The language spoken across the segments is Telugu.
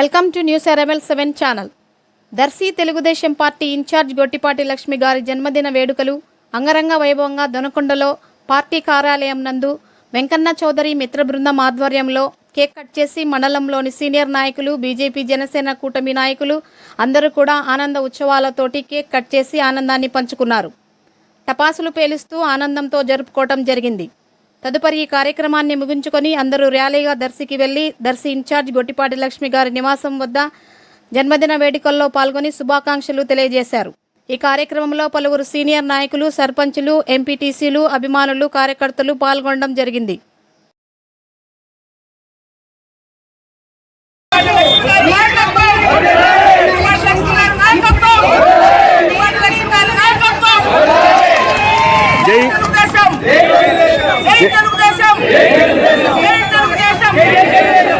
Welcome to news అరవెల్ seven channel. Darsi Telugu Desam party incharge Gottipati Lakshmi గారి జన్మదిన వేడుకలు అంగరంగ వైభవంగా దొనకొండలో పార్టీ కార్యాలయం నందు వెంకన్న చౌదరి మిత్ర బృందం ఆధ్వర్యంలో కేక్ కట్ చేసి మండలంలోని సీనియర్ నాయకులు బీజేపీ జనసేన కూటమి నాయకులు అందరూ కూడా ఆనంద ఉత్సవాలతోటి కేక్ కట్ చేసి ఆనందాన్ని పంచుకున్నారు. టపాసులు పేలుస్తూ ఆనందంతో జరుపుకోవటం జరిగింది. తదుపరి ఈ కార్యక్రమాన్ని ముగించుకొని అందరూ ర్యాలీగా దర్శికి వెళ్ళి దర్శి ఇన్ఛార్జ్ గొట్టిపాటి లక్ష్మి గారి నివాసం వద్ద జన్మదిన వేడుకల్లో పాల్గొని శుభాకాంక్షలు తెలియజేశారు. ఈ కార్యక్రమంలో పలువురు సీనియర్ నాయకులు సర్పంచులు ఎంపీటీసీలు అభిమానులు కార్యకర్తలు పాల్గొనడం జరిగింది. జై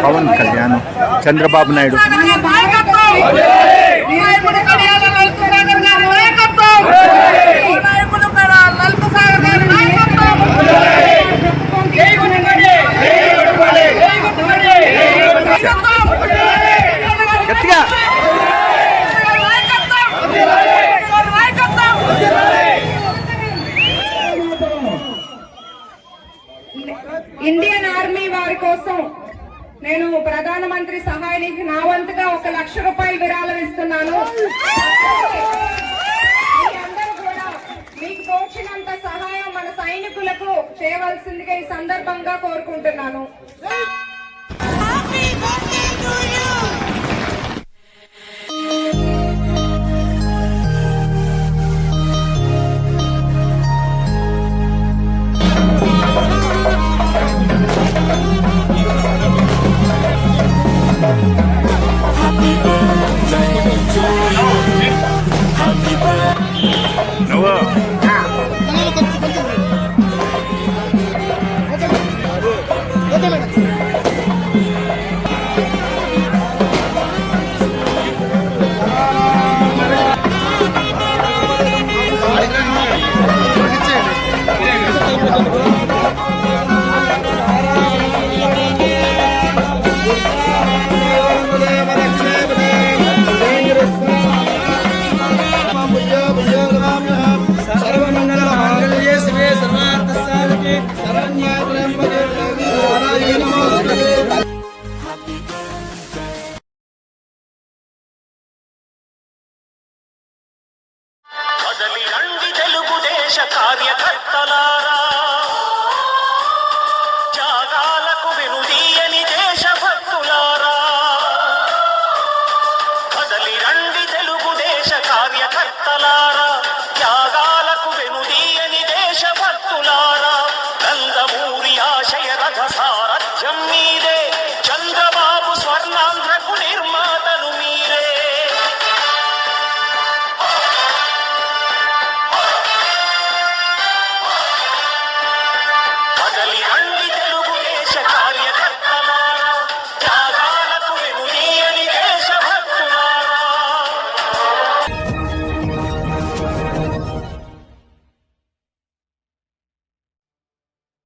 పవన్ కళ్యాణ్ చంద్రబాబు నాయుడు. గట్టిగా కోసం నేను ప్రధానమంత్రి సహాయ నిధి నా వంతుగా ఒక లక్ష రూపాయలు విరాళం ఇస్తున్నాను. మీ అందరూ కూడా మీకు తోచినంత సహాయం మన సైనికులకు చేయవలసిందిగా ఈ సందర్భంగా కోరుకుంటున్నాను. love. కదలి రండి తెలుగుదేశ కార్యకర్తలారా. త్యాగాలకు వెనుదీయని దేశభక్తులారా. కదలి రండి తెలుగుదేశ కార్యకర్తలారా. త్యాగాలకు వెనుదీయని